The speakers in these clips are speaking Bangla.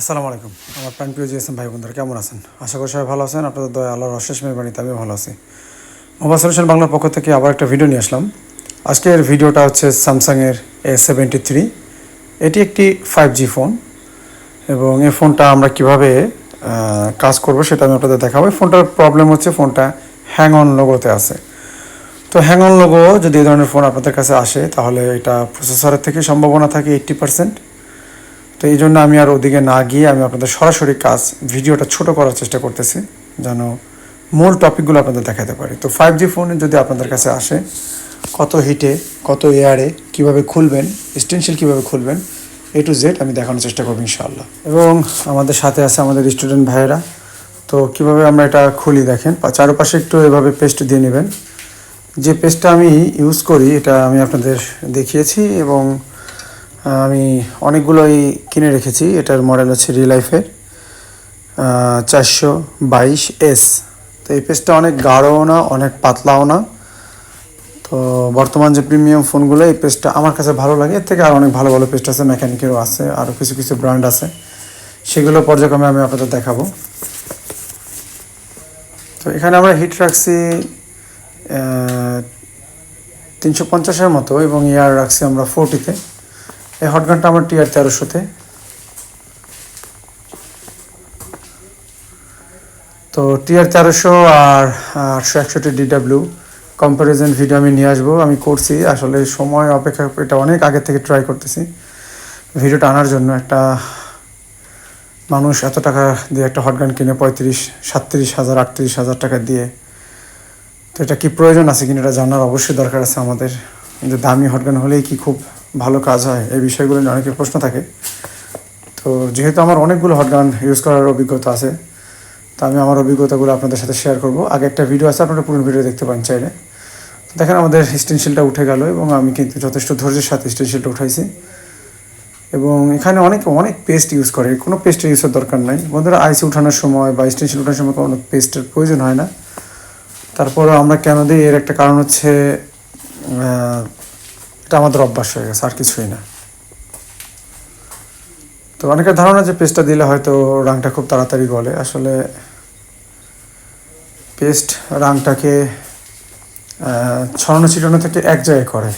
আসসালামু আলাইকুম। আমার প্রাণ প্রিয় জিএসএম ভাই বন্ধুরা কেমন আছেন? আশা করি সবাই ভালো আছেন। আপনাদের দয়া, আল্লাহর অশেষ মেহরবানিতে আমি ভালো আছি। মোবাইল সলিউশন বাংলার পক্ষ থেকে আবার একটা ভিডিও নিয়ে আসলাম। আজকের ভিডিওটা হচ্ছে স্যামসাংয়ের এ সেভেন্টি থ্রি এটি একটি ফাইভ জি ফোন এবং এই ফোনটা আমরা কীভাবে কাজ করব সেটা আমি আপনাদের দেখাবো। এই ফোনটার প্রবলেম হচ্ছে ফোনটা হ্যাং অন লোগোতে আছে। তো হ্যাং অন লোগো যদি এই ধরনের ফোন আপনাদের কাছে আসে, তাহলে এটা প্রসেসরের থেকে সম্ভাবনা থাকে এইট্টি পার্সেন্ট তো এই জন্য আমি আর ওদিকে না গিয়ে আমি আপনাদের সরাসরি কাজ, ভিডিওটা ছোট করার চেষ্টা করতেছি, যেন মূল টপিকগুলো আপনাদের দেখাতে পারি। তো ফাইভ জি ফোনে যদি আপনাদের কাছে আসে, কত হিটে কত এয়ারে কীভাবে খুলবেন স্টেনশিল কীভাবে খুলবেন এ টু জেড আমি দেখানোর চেষ্টা করব ইনশাআল্লাহ। এবং আমাদের সাথে আছে আমাদের স্টুডেন্ট ভাইয়েরা, তো কীভাবে আমরা এটা খুলি দেখেন চারপাশে একটু এভাবে পেস্ট দিয়ে নেবেন। যে পেস্টটা আমি ইউজ করি, এটা আমি আপনাদের দেখিয়েছি এবং আমি অনেকগুলোই কিনে রেখেছি। এটার মডেল হচ্ছে রিলাইফের চারশো বাইশ এস তো এই পেজটা অনেক গাঢ়ও না, অনেক পাতলাও না। তো বর্তমান যে প্রিমিয়াম ফোনগুলো এই পেজটা আমার কাছে ভালো লাগে। এর থেকে আর অনেক ভালো ভালো পেস্ট আছে মেকানিকেরও আছে, আরও কিছু কিছু ব্র্যান্ড আছে। সেগুলো পর্যায়ক্রমে আমি আপনাদের দেখাবো। তো এখানে আমরা হিট রাখছি তিনশো পঞ্চাশের মতো এবং ইয়ার রাখছি আমরা ফোরটিতে এই হটগানটা আমার টিআর তেরোশোতে। তো টিআর তেরোশো আর, আটশো একষট্টি ডিডাব্লিউ কম্প্যারিজন ভিডিও আমি নিয়ে আসব, আমি করছি। আসলে সময় অপেক্ষা, এটা অনেক আগে থেকে ট্রাই করতেছি। ভিডিওটা আনার জন্য একটা মানুষ এত টাকা দিয়ে একটা হটগান কিনে, পঁয়ত্রিশ, সাতত্রিশ হাজার, আটত্রিশ হাজার টাকা দিয়ে। তো এটা কি প্রয়োজন আছে কিনা এটা জানার অবশ্যই দরকার আছে আমাদের। যে দামি হটগান হলেই কি খুব ভালো কাজ হয়, এই বিষয়গুলো নিয়ে অনেকের প্রশ্ন থাকে। তো যেহেতু আমার অনেকগুলো হটগান ইউজ করার অভিজ্ঞতা আছে, তো আমি আমার অভিজ্ঞতাগুলো আপনাদের সাথে শেয়ার করব। আগে একটা ভিডিও আছে, আপনারা পুরো ভিডিও দেখতে পান চাইলে। দেখেন আমাদের স্টেনশিলটা উঠে গেল এবং আমি কিন্তু যথেষ্ট ধৈর্যের সাথে স্টেনশিলটা উঠাইছি। এবং এখানে অনেক অনেক পেস্ট ইউজ করে, কোনো পেস্টের ইউজের দরকার নাই। বন্ধুরা আইসি উঠানোর সময় বা স্টেনশিল উঠানোর সময় কোনো পেস্টের প্রয়োজন হয় না। তারপরও আমরা কেন দিই? এর একটা কারণ হচ্ছে এটা আমাদের অভ্যাস হয়ে গেছে, আর কিছুই না। তো অনেকের ধারণা যে পেস্টটা দিলে হয়তো রাংটা খুব তাড়াতাড়ি গলে। আসলে পেস্ট রাংটাকে ছড়ানো ছিটানো থেকে এক জায়গায় করে।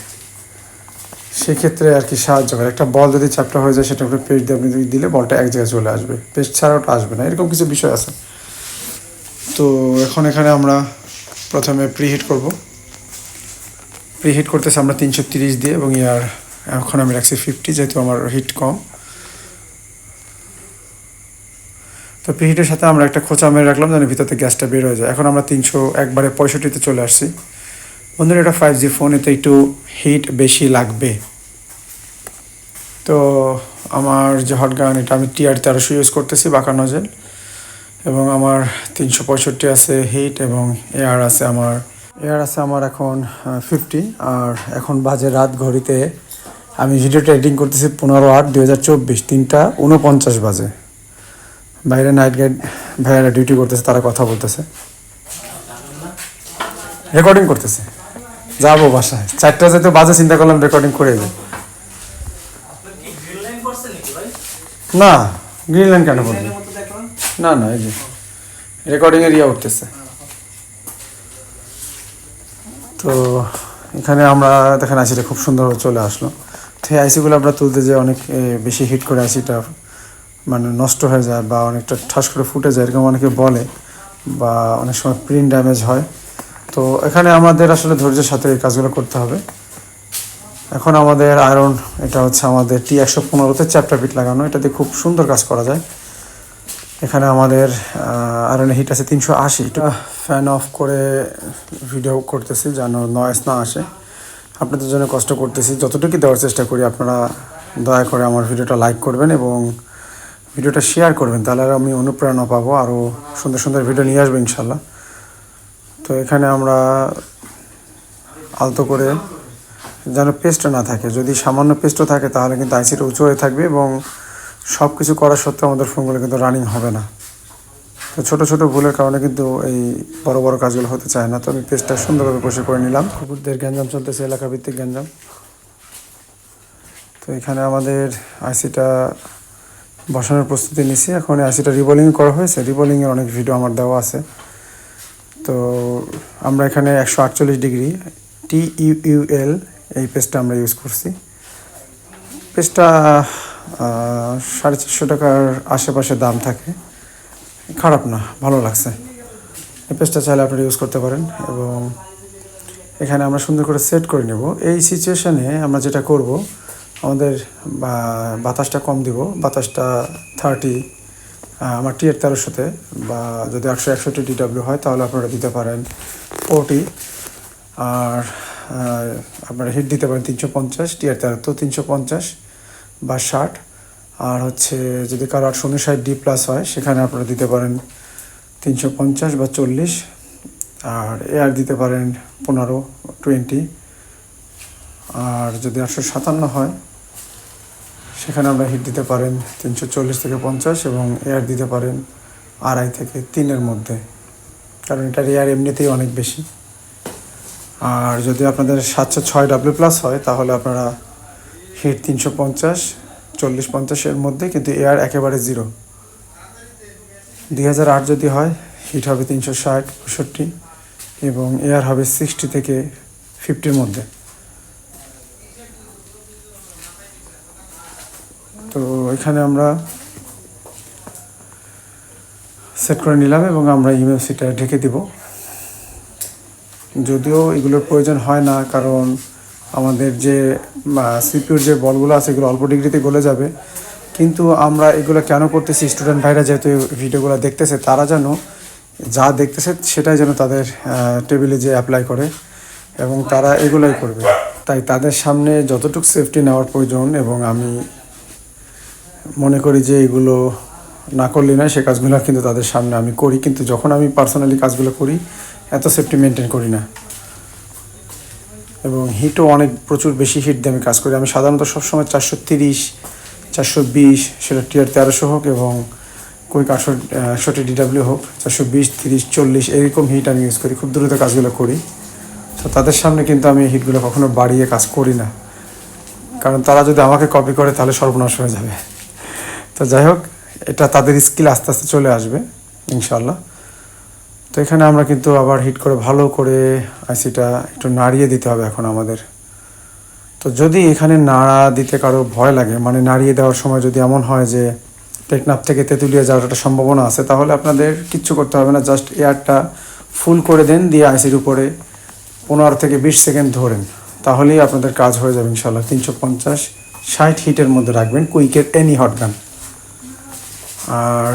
সেক্ষেত্রে আর কি সাহায্য করে। একটা বল যদি চ্যাপটা হয়ে যায় সেটা পেস্ট দিয়ে আপনি দিলে, বলটা এক জায়গায় চলে আসবে। পেস্ট ছাড়া ওটা আসবে না। এরকম কিছু বিষয় আছে। তো এখন এখানে আমরা প্রথমে প্রিহিট করব। প্রিহিট করতেছে আমরা তিনশো তিরিশ দিয়ে এবং ইয়ার এখন আমি রাখছি ফিফটি যেহেতু আমার হিট কম। তো প্রিহিটের সাথে আমরা একটা খোঁচা মেরে রাখলাম যেন ভিতরতে গ্যাসটা বের হয়ে যায়। এখন আমরা তিনশো একবারে পঁয়ষট্টিতে চলে আসছি। বন্ধুরা, এটা ফাইভ জি ফোন এতে একটু হিট বেশি লাগবে। তো আমার যে হট গান এটা আমি টিআর তেরোশো ইউজ করতেছি বাঁকা নজেল এবং আমার তিনশো পঁয়ষট্টি আছে হিট এবং এয়ার আছে আমার এয়ার আছে আমার এখন ফিফটি আর এখন বাজে রাত ঘড়িতে আমি ভিডিওটা এডিটিং করতেছি পনেরো আট দুই হাজার চব্বিশ, তিনটা উনপঞ্চাশ বাজে। বাইরে নাইট গাইড ভাইয়ারা ডিউটি করতেছে, তারা কথা বলতেছে। রেকর্ডিং করতেছে। যাব বাসায়। চারটা যেতে বাজে, চিন্তা করলাম রেকর্ডিং করে ভাই না গ্রিন লাইন কেন বলব? না না, এই যে রেকর্ডিং এর ইয়ে উঠতেছে। তো এখানে আমরা দেখেন আইসিটা খুব সুন্দরভাবে চলে আসলো। তো এই আইসিগুলো আমরা তুলতে যে অনেক বেশি হিট করে আইসিটা মানে নষ্ট হয়ে যায় বা অনেকটা ঠাস করে ফুটে যায়, এরকম অনেকে বলে বা অনেক সময় প্রিন্ট ড্যামেজ হয়। তো এখানে আমাদের আসলে ধৈর্যের সাথে এই কাজগুলো করতে হবে। এখন আমাদের আয়রন এটা হচ্ছে আমাদের টি একশো পনেরোতে চ্যাপ্টার পিট লাগানো, এটাতে খুব সুন্দর কাজ করা যায়। এখানে আমাদের আয়রনের হিট আছে তিনশো আশি। ফ্যান অফ করে ভিডিও করতেছি যেন নয়েস না আসে। আপনাদের জন্য কষ্ট করতেছি। যতটুকু দেওয়ার চেষ্টা করি, আপনারা দয়া করে আমার ভিডিওটা লাইক করবেন এবং ভিডিওটা শেয়ার করবেন। তাহলে আর আমি অনুপ্রেরণা পাবো আরও সুন্দর সুন্দর ভিডিও নিয়ে আসব ইনশাল্লাহ। তো এখানে আমরা আলতো করে যেন পেস্ট না থাকে। যদি সামান্য পেস্টও থাকে, তাহলে কিন্তু আইসিটা উঁচু হয়ে থাকবে এবং সব কিছু করা সত্ত্বেও আমাদের ফোনগুলো কিন্তু রানিং হবে না। তো ছোটো ছোটো ভুলের কারণে কিন্তু এই বড় বড় কাজগুলো হতে চায় না। তো আমি পেস্টটা সুন্দরভাবে বসে করে নিলাম। কুকুরদের গ্যাঞ্জাম চলতেছে এলাকা ভিত্তিক গ্যাঞ্জাম। তো এখানে আমাদের আইসিটা বসানোর প্রস্তুতি নিছি। এখন আইসিটা রিবলিং করা হয়েছে। রিবলিংয়ের অনেক ভিডিও আমার দেওয়া আছে। তো আমরা এখানে একশো আটচল্লিশ ডিগ্রি টি ইউইউএল এই পেজটা আমরা ইউজ করছি। পেজটা সাড়ে চারশো টাকার আশেপাশে দাম থাকে। খারাপ না, ভালো লাগছে। এই পেজটা চাইলে আপনারা ইউজ করতে পারেন এবং এখানে আমরা সুন্দর করে সেট করে নেব। এই সিচুয়েশানে আমরা যেটা করব, আমাদের বাতাসটা কম দিব। বাতাসটা থার্টি আমার টিয়ার তেরোশোতে বা যদি একশো একষট্টি ডিডাব্লিউ হয়, তাহলে আপনারা দিতে পারেন ফোরটি আর আপনারা হিট দিতে পারেন তিনশো পঞ্চাশ টিয়ার তেরো তো তিনশো পঞ্চাশ। বা ষাট। আর হচ্ছে যদি কারও আটশো উনষাট ডি প্লাস হয়, সেখানে আপনারা দিতে পারেন তিনশো পঞ্চাশ বা চল্লিশ। আর এয়ার দিতে পারেন পনেরো টোয়েন্টি আর যদি আটশো সাতান্ন হয়, সেখানে আমরা হিট দিতে পারেন তিনশো চল্লিশ থেকে পঞ্চাশ এবং এয়ার দিতে পারেন আড়াই থেকে তিনের মধ্যে। কারণ এটার এয়ার এমনিতেই অনেক বেশি। আর যদি আপনাদের সাতশো ছয় ডাব্লিউ প্লাস হয়, তাহলে আপনারা হিট তিনশো পঞ্চাশ, চল্লিশ পঞ্চাশের মধ্যে, কিন্তু এয়ার একেবারে জিরো। দুই হাজার আট যদি হয়, হিট হবে তিনশো ষাট পঁয়ষট্টি এবং এয়ার হবে সিক্সটি থেকে ফিফটির মধ্যে। তো এখানে আমরা সেট করে নিলাম এবং আমরা ইউএফসিটা ঢেকে দিব। যদিও এগুলোর প্রয়োজন হয় না, কারণ আমাদের যে সিপিউর যে বলগুলো আছে, এগুলো অল্প ডিগ্রিতে গলে যাবে। কিন্তু আমরা এগুলো কেন করতেছি? স্টুডেন্ট ভাইরা যেহেতু ভিডিওগুলো দেখতেছে, তারা যেন যা দেখতেছে সেটাই যেন তাদের টেবিলে যে অ্যাপ্লাই করে এবং তারা এগুলোই করবে। তাই তাদের সামনে যতটুকু সেফটি নেওয়ার প্রয়োজন এবং আমি মনে করি যে এগুলো না করলে না সে কাজগুলো কিন্তু তাদের সামনে আমি করি। কিন্তু যখন আমি পার্সোনালি কাজগুলো করি, এত সেফটি মেনটেন করি না। এবং হিটও অনেক, প্রচুর বেশি হিট দিয়ে আমি কাজ করি। আমি সাধারণত সবসময় চারশো তিরিশ, চারশো বিশ, সেটা টিয়ার তেরোশো হোক এবং কুইক আটশো একশোটি ডিডাব্লিউ হোক, চারশো বিশ, তিরিশ, চল্লিশ, এরকম হিট আমি ইউজ করি। খুব দ্রুত কাজগুলো করি। তো তাদের সামনে কিন্তু আমি হিটগুলো কখনো বাড়িয়ে কাজ করি না। কারণ তারা যদি আমাকে কপি করে, তাহলে সর্বনাশ হয়ে যাবে। তো যাই হোক, এটা তাদের স্কিল আস্তে আস্তে চলে আসবে ইনশাল্লাহ তো এখানে আমরা কিন্তু আবার হিট করে ভালো করে আইসিটা একটু নাড়িয়ে দিতে হবে এখন আমাদের। তো যদি এখানে নাড়া দিতে কারও ভয় লাগে মানে নাড়িয়ে দেওয়ার সময় যদি এমন হয় যে টেকনাপ থেকে তেঁতুলিয়া যাওয়ার একটা সম্ভাবনা আছে, তাহলে আপনাদের কিচ্ছু করতে হবে না জাস্ট এয়ারটা ফুল করে দেন, দিয়ে আইসির উপরে পনেরো থেকে বিশ সেকেন্ড ধরেন, তাহলেই আপনাদের কাজ হয়ে যাবে ইনশাল্লাহ তিনশো পঞ্চাশ ষাট হিটের মধ্যে রাখবেন কুইকের এনি হট গান আর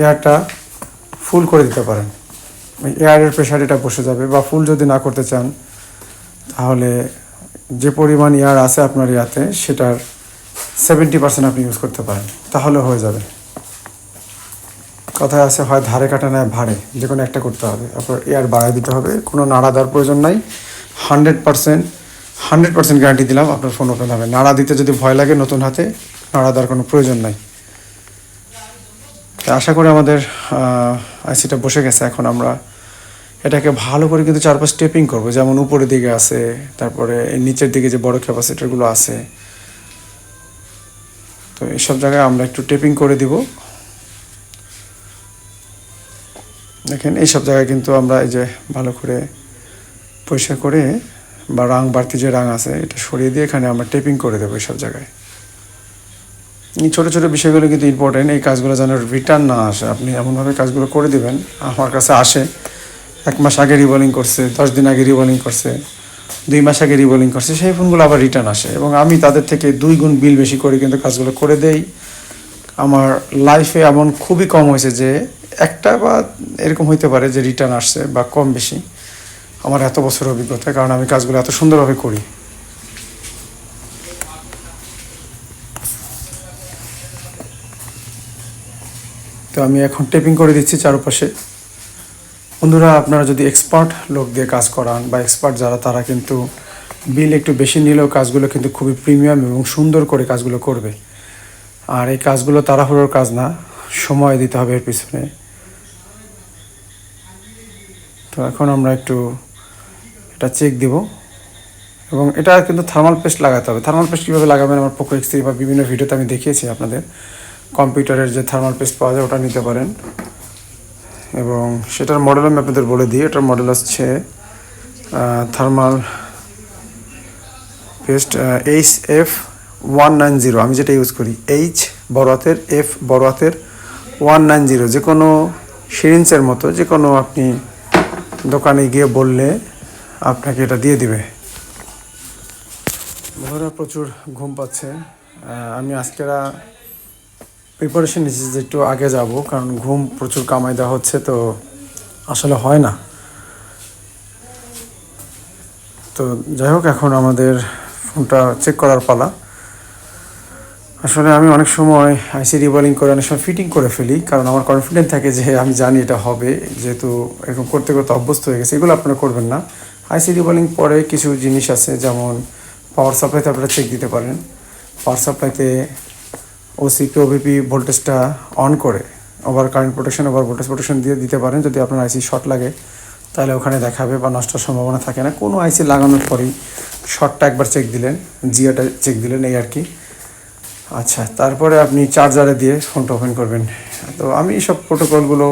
এয়ারটা ফুল করে দিতে পারেন। এয়ারের প্রেশার এটা বসে যাবে বা ফুল যদি না করতে চান, তাহলে যে পরিমাণ এয়ার আছে আপনার ইয়াতে, সেটার সেভেন্টি পার্সেন্ট আপনি ইউজ করতে পারেন, তাহলে হয়ে যাবে। কথায় আছে, হয় ধারে কাটা নেয় ভাড়ে যে কোনো একটা করতে হবে। আপনার এয়ার বাড়ায় দিতে হবে, কোনো নাড়া দেওয়ার প্রয়োজন নাই। Hundred percent hundred percent guarantee দিলাম, আপনার ফোন ওপেন হবে। নাড়া দিতে যদি ভয় লাগে নতুন হাতে, নাড়া দেওয়ার কোনো প্রয়োজন নাই। আশা করি আমাদের আইসিটা বসে গেছে। এখন আমরা এটাকে ভালো করে কিন্তু চারপাশ টেপিং করব। যেমন উপরের দিকে আছে, তারপরে নিচের দিকে যে বড় ক্যাপাসিটারগুলো আছে। তো এইসব জায়গায় আমরা একটু টেপিং করে দিব। দেখেন, এইসব জায়গায় কিন্তু আমরা এই যে ভালো করে পরিষ্কার করে বা রাং বাড়তি যে রাং আছে, এটা সরিয়ে দিয়ে এখানে আমরা টেপিং করে দেবো এইসব জায়গায়। এই ছোটো ছোটো বিষয়গুলো কিন্তু ইম্পর্টেন্ট এই কাজগুলো যেন রিটার্ন না আসে। আপনি এমনভাবে কাজগুলো করে দিবেন, আমার কাছে আসে। এক মাস আগে রিবোলিং করছে, দশ দিন আগে রিবোলিং করছে, দুই মাস আগে রিবোলিং করছে, সেই ফোনগুলো আবার রিটার্ন আসে। এবং আমি তাদের থেকে দুই গুণ বিল বেশি করে কিন্তু কাজগুলো করে দেই। আমার লাইফে এমন খুবই কম হয়েছে যে একটা বা এরকম হইতে পারে যে রিটার্ন আসছে বা কম বেশি। আমার এত বছর অভিজ্ঞতা, কারণ আমি কাজগুলো এত সুন্দরভাবে করি। তো আমি এখন টেপিং করে দিচ্ছি চারপাশে। বন্ধুরা, আপনারা যদি এক্সপার্ট লোক দিয়ে কাজ করান বা এক্সপার্ট যারা, তারা কিন্তু বিল একটু বেশি নিলেও কাজগুলো কিন্তু খুবই প্রিমিয়াম এবং সুন্দর করে কাজগুলো করবে। আর এই কাজগুলো তাড়াহুড়োর কাজ না, সময় দিতে হবে এর পিছনে। তো এখন আমরা একটু এটা চেক দিব। এবং এটা কিন্তু থার্মাল পেস্ট লাগাতে হবে। থার্মাল পেস্ট কীভাবে লাগাবেন? আমার পোকো এক্স বা বিভিন্ন ভিডিওতে আমি দেখিয়েছি আপনাদের। কম্পিউটারের যে থার্মাল পেস্ট পাওয়া যায়, ওটা নিতে পারেন। এবং সেটার মডেল আমি আপনাদের বলে দিই। এটার মডেল হচ্ছে thermal paste H F one nine zero আমি যেটা ইউজ করি এইচ বড় হাতের এফ বড় হাতের ওয়ান নাইন জিরো যে কোনো সিরিঞ্চের মতো যে কোনো আপনি দোকানে গিয়ে বললে আপনাকে এটা দিয়ে দিবে। বন্ধুরা প্রচুর ঘুম পাচ্ছে। আমি আজকেরা প্রিপারেশন নিচ্ছি যে একটু আগে যাব, কারণ ঘুম প্রচুর কামাই দেওয়া হচ্ছে, তো আসলে হয় না। তো যাই হোক, এখন আমাদের ফোনটা চেক করার পালা। আসলে আমি অনেক সময় আইসি রিবলিং করে অনেক সময় ফিটিং করে ফেলি, কারণ আমার কনফিডেন্ট থাকে যে আমি জানি এটা হবে, যেহেতু এরকম করতে করতে অভ্যস্ত হয়ে গেছে, এগুলো আপনারা করবেন না। আইসি রিবলিং পরে কিছু জিনিস আছে, যেমন পাওয়ার সাপ্লাইতে আপনারা চেক দিতে পারেন। পাওয়ার সাপ্লাইতে ওসিপি ওবিপি ভোল্টেজটা অন করে over current protection over voltage protection দিয়ে দিতে পারেন। যদি আপনার আইসি শর্ট লাগে, তাহলে ওখানে দেখাবে বা নষ্টের সম্ভাবনা থাকে না। কোনো আইসি লাগানোর পরেই শর্টটা একবার চেক দিলেন জিয়াটা চেক দিলেন এই আর কি। আচ্ছা তারপরে আপনি চার্জারে দিয়ে ফোনটা ওপেন করবেন। তো আমি সব প্রোটোকলগুলো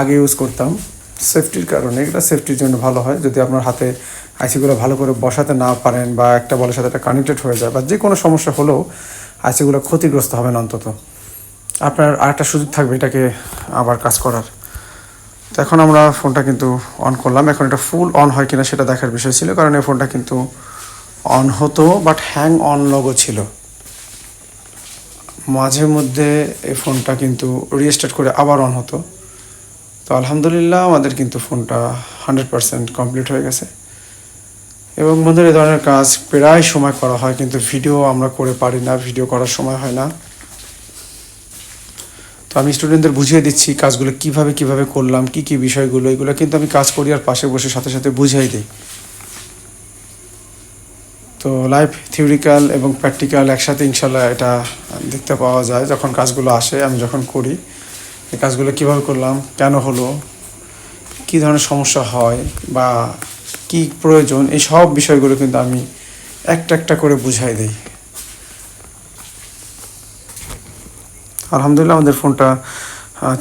আগে ইউজ করতাম। সেফটির কারণে এগুলো সেফটির জন্য ভালো হয়। যদি আপনার হাতে আইসিগুলো ভালো করে বসাতে না পারেন বা একটা বলের সাথে একটা কানেক্টেড হয়ে যায় বা যে কোনো সমস্যা হলেও আইসিগুলো ক্ষতিগ্রস্ত হবেন অন্তত। আপনার আরেকটা সুযোগ থাকবে এটাকে আবার কাজ করার। তো এখন আমরা ফোনটা কিন্তু অন করলাম। এখন এটা ফুল অন হয় কিনা সেটা দেখার বিষয় ছিল, কারণ এই ফোনটা কিন্তু অন হতো বাট হ্যাং অন লোগো ছিল। মাঝে মধ্যে এই ফোনটা কিন্তু রিস্টার্ট করে আবার অন হতো। তো আলহামদুলিল্লাহ আমাদের কিন্তু ফোনটা হান্ড্রেড পারসেন্ট কমপ্লিট হয়ে গেছে। এবং বন্ধুরা, এই ধরনের কাজ প্রায় সময় করা হয়, কিন্তু ভিডিও আমরা করে পারি না, ভিডিও করার সময় হয় না। তো আমি স্টুডেন্টদের বুঝিয়ে দিচ্ছি কাজগুলো কীভাবে কীভাবে করলাম, কি কি বিষয়গুলো, এগুলো কিন্তু আমি কাজ করি আর পাশে বসে সাথে সাথে বুঝিয়ে দিই। তো লাইভ থিওরিক্যাল এবং প্র্যাকটিক্যাল একসাথে ইনশাল্লাহ এটা দেখতে পাওয়া যায়। যখন কাজগুলো আসে, আমি যখন করি, এই কাজগুলো কীভাবে করলাম, কেন হলো, কী ধরনের সমস্যা হয় বা কি প্রয়োজন, এই সব বিষয়গুলো কিন্তু আমি একটা একটা করে বুঝাই দিই। আলহামদুলিল্লাহ আমাদের ফোনটা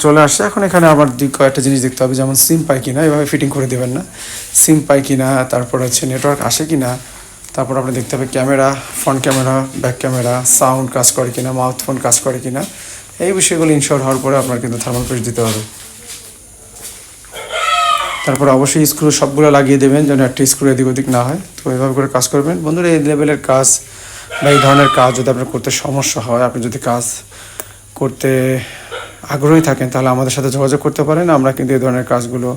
চলে আসছে। এখন এখানে আবার দুই কয়েকটা জিনিস দেখতে হবে, যেমন সিম পাই কিনা, এভাবে ফিটিং করে দেবেন না। সিম পাই কিনা, তারপর হচ্ছে নেটওয়ার্ক আসে কিনা, তারপর আপনি দেখতে হবে camera, front camera, back camera, sound কাজ করে কিনা, মাউথ ফোন কাজ করে কিনা। এই বিষয়গুলো ইনশোর হওয়ার পরে আপনার কিন্তু থার্মাল পেস্ট দিতে হবে। তারপর অবশ্যই স্ক্রু সবগুলো লাগিয়ে দেবেন যেন একটা স্ক্রু এদিক ওদিক না হয়। তো এইভাবে করে কাজ করবেন। বন্ধুরা, এই লেভেলের কাজ বা এই ধরনের কাজ যদি আপনার করতে সমস্যা হয়, আপনি যদি কাজ করতে আগ্রহী থাকেন, তাহলে আমাদের সাথে যোগাযোগ করতে পারেন। আমরা কিন্তু এই ধরনের কাজগুলো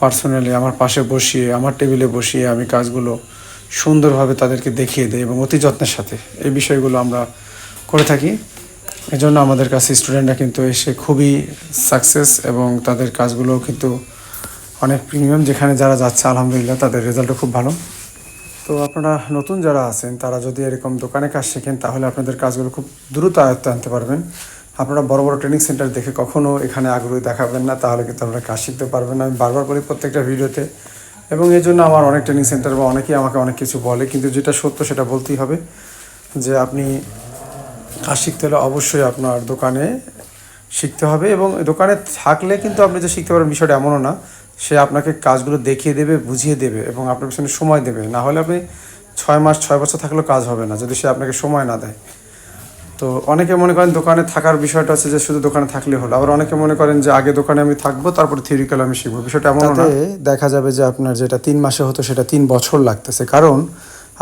পার্সোনালি আমার পাশে বসিয়ে, আমার টেবিলে বসিয়ে আমি কাজগুলো সুন্দরভাবে তাদেরকে দেখিয়ে দিই এবং অতি যত্নের সাথে এই বিষয়গুলো আমরা করে থাকি। এজন্য আমাদের কাছে স্টুডেন্টরা কিন্তু এসে খুবই সাকসেস এবং তাদের কাজগুলো কিন্তু অনেক প্রিমিয়াম যেখানে যারা যাচ্ছে, আলহামদুলিল্লাহ তাদের রেজাল্টও খুব ভালো। তো আপনারা নতুন যারা আছেন, তারা যদি এরকম দোকানে কাজ শেখেন, তাহলে আপনাদের কাজগুলো খুব দ্রুত আয়ত্তে আনতে পারবেন। আপনারা বড় বড় ট্রেনিং সেন্টার দেখে কখনও এখানে আগ্রহী দেখাবেন না, তাহলে কিন্তু আপনারা কাজ শিখতে পারবেন না। আমি বারবার বলি প্রত্যেকটা ভিডিওতে। এবং এই জন্য আমার অনেক ট্রেনিং সেন্টার বা অনেকেই আমাকে অনেক কিছু বলে, কিন্তু যেটা সত্য সেটা বলতেই হবে যে আপনি কাজ শিখতে হলে অবশ্যই আপনার দোকানে শিখতে হবে। এবং দোকানে থাকলে কিন্তু আপনি যে শিখতে পারবেন বিষয়টা এমনও না সে আপনাকে কাজগুলো দেখিয়ে দেবে, বুঝিয়ে দেবে এবং আপনার পিছনে সময় দেবে। না হলে আপনি ছয় মাস, ছয় বছর থাকলেও কাজ হবে না, যদি সে আপনাকে সময় না দেয়। তো অনেকে মনে করেন দোকানে থাকার বিষয়টা হচ্ছে যে শুধু দোকানে থাকলে হলো। আবার অনেকে মনে করেন যে আগে দোকানে আমি থাকব, তারপরে থিওরিক্যাল আমি শিখব। বিষয়টা এমন দেখা যাবে যে আপনার যেটা তিন মাসে হতো সেটা তিন বছর লাগতেছে। কারণ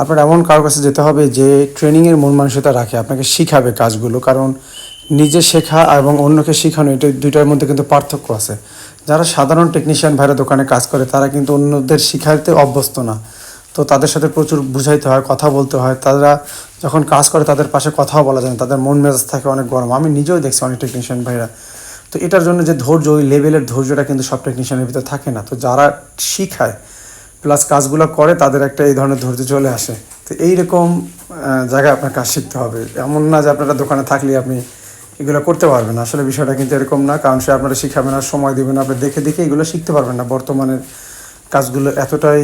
আপনার এমন কারোর কাছে যেতে হবে যে ট্রেনিংয়ের মন মানসিকতা রাখে, আপনাকে শিখাবে কাজগুলো। কারণ নিজে শেখা এবং অন্যকে শেখানো, এটা দুইটার মধ্যে কিন্তু পার্থক্য আছে। যারা সাধারণ টেকনিশিয়ান ভাইরা দোকানে কাজ করে, তারা কিন্তু অন্যদের শিখাতে অভ্যস্ত না। তো তাদের সাথে প্রচুর বুঝাইতে হয়, কথা বলতে হয়। তারা যখন কাজ করে, তাদের পাশে কথাও বলা যায় না। তাদের মন মেজাজ থাকে অনেক গরম। আমি নিজেও দেখছি অনেক টেকনিশিয়ান ভাইরা। তো এটার জন্য যে ধৈর্য, ওই লেভেলের ধৈর্যটা কিন্তু সব টেকনিশিয়ানের ভিতরে থাকে না। তো যারা শিখায় প্লাস কাজগুলো করে, তাদের একটা এই ধরনের ধৈর্য চলে আসে। তো এইরকম জায়গায় আপনার কাজ শিখতে হবে। এমন না যে আপনারা দোকানে থাকলে আপনি এগুলো করতে পারবেন আসলে বিষয়টা কিন্তু এরকম না, কারণ সে আপনারা শিখাবে না, সময় দেবে না, আপনি দেখে দেখে এগুলো শিখতে পারবেন না। বর্তমানের কাজগুলো এতটাই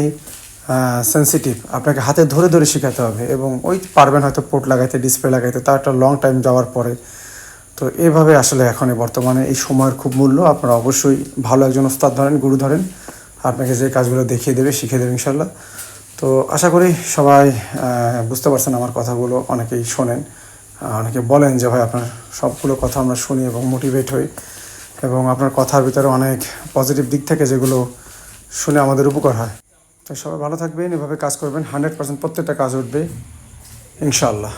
সেন্সিটিভ আপনাকে হাতে ধরে ধরে শেখাতে হবে এবং ওই পারবেন হয়তো পোর্ট লাগাইতে ডিসপ্লে লাগাইতে, তার একটা লং টাইম যাওয়ার পরে। তো এভাবে আসলে এখন বর্তমানে এই সময়ের খুব মূল্য। আপনারা অবশ্যই ভালো একজন ওস্তাদ ধরেন, গুরু ধরেন, আপনাকে যে কাজগুলো দেখিয়ে দেবে, শিখিয়ে দেবে ইনশাল্লাহ তো আশা করি সবাই বুঝতে পারছেন আমার কথাগুলো, অনেকেই শোনেন। অনেকে বলেন যে, ভাই, আপনার সবগুলো কথা আমরা শুনি এবং মোটিভেট হই এবং আপনার কথার ভিতরে অনেক পজিটিভ দিক থেকে যেগুলো শুনে আমাদের উপকার হয়। তো সবাই ভালো থাকবেন, এভাবে কাজ করবেন। হান্ড্রেড পার্সেন্ট প্রত্যেকটা কাজ উঠবে, ইনশাআল্লাহ।